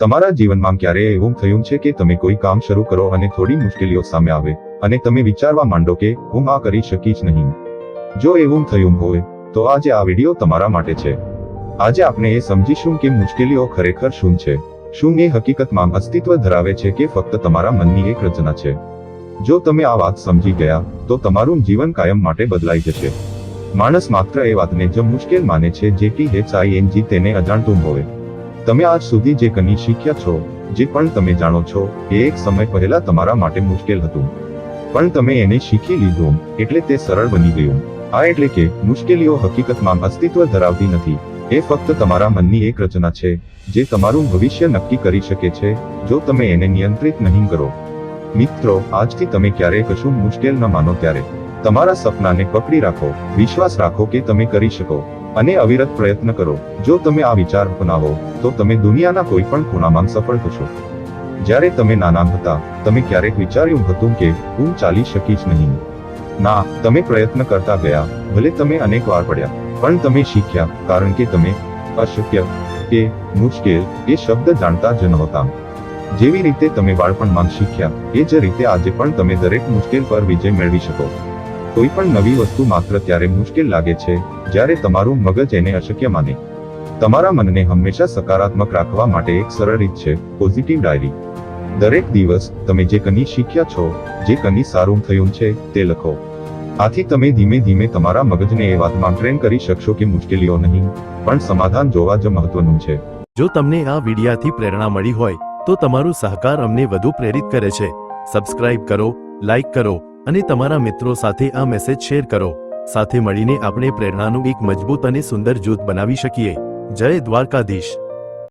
તમારા જીવનમાં ક્યારેય એવું થયું છે કે તમે કોઈ કામ શરૂ કરો અને થોડી મુશ્કેલીઓ સામે આવે, અને તમે વિચારવા માંડો કે, હું આ કરી શકીશ નહીં. જો એવું થયું હોય, તો આજે આ વીડિયો તમારા માટે છે. આજે આપણે એ સમજીશું કે મુશ્કેલીઓ ખરેખર શું છે. શું એ હકીકતમાં અસ્તિત્વ ધરાવે છે કે ફક્ત તમારા મનની એક રચના છે? જો તમે આ વાત સમજી ગયા, તો તમારું જીવન કાયમ માટે બદલાઈ જશે. માણસ માત્ર એ વાતને જ મુશ્કેલ માને છે જે T H I N G તેને અજાણતું હોય. તમે આજ સુધી જે કની શીખ્યા છો, જે પણ તમે જાણો છો, એ એક સમય પહેલા તમારા માટે મુશ્કેલ હતું. પણ તમે એને શીખી લીધું, એટલે તે સરળ બની ગયું. આ એટલે કે, મુશ્કેલીઓ હકીકતમાં અસ્તિત્વ ધરાવતી નથી. એ ફક્ત તમારા મનની એક રચના છે, જે તમારું ભવિષ્ય નક્કી કરી શકે છે, જો તમે એને નિયંત્રિત નહીં કરો. મિત્રો, આજથી તમે ક્યારેય કશું મુશ્કેલ ન માનો ત્યારે. તમારા સપનાને પકડી રાખો, વિશ્વાસ રાખો કે તમે કરી શકો. અને અવિરત પ્રયત્ન કરો. જો તમે આ વિચાર અપનાવો, તો તમે દુનિયાના કોઈ પણ ખૂણામાં સફળ થશો. જ્યારે તમે નાના હતા, તમે ક્યારેક વિચાર્યું હતું કે, હું ચાલી શકીશ નહીં. ના, તમે પ્રયત્ન કરતા ગયા, ભલે તમે અનેક વાર પડ્યા, પણ તમે શીખ્યા, કારણ કે તમે અશક્ય, કે મુશ્કેલ એ શબ્દ જાણતા જ નહોતા. જેવી રીતે તમે બાળપણમાં શીખ્યા, એ જ રીતે આજે પણ તમે દરેક મુશ્કેલ પર વિજય મેળવી શકો. કોઈ પણ નવી વસ્તુ માત્ર ત્યારે મુશ્કેલ લાગે છે, જ્યારે તમારું મગજ એને અશક્ય માને. તમારા મનને હંમેશા સકારાત્મક રાખવા માટે એક સરળ રીત છે પોઝિટિવ ડાયરી દરેક દિવસ, તમે જે કની શીખ્યા છો, જે કની સારું થયું છે, તે લખો. આથી તમે ધીમે ધીમે તમારા મગજને એ વાતમાં ટ્રેન કરી શકશો કે મુશ્કેલીઓ નહીં, પણ સમાધાન જોવા જ મહત્વનું છે. જો તમને આ વિડિયાથી પ્રેરણા મળી હોય, તો તમારો સહકાર અમને વધુ પ્રેરિત કરે છે. સબસ્ક્રાઇબ કરો લાઇક કરો અને તમારા મિત્રો સાથે આ મેસેજ શેર કરો. સાથે મળીને આપણે પ્રેરણાનું એક મજબૂત અને સુંદર જૂથ બનાવી શકીએ. જય દ્વારકાધીશ.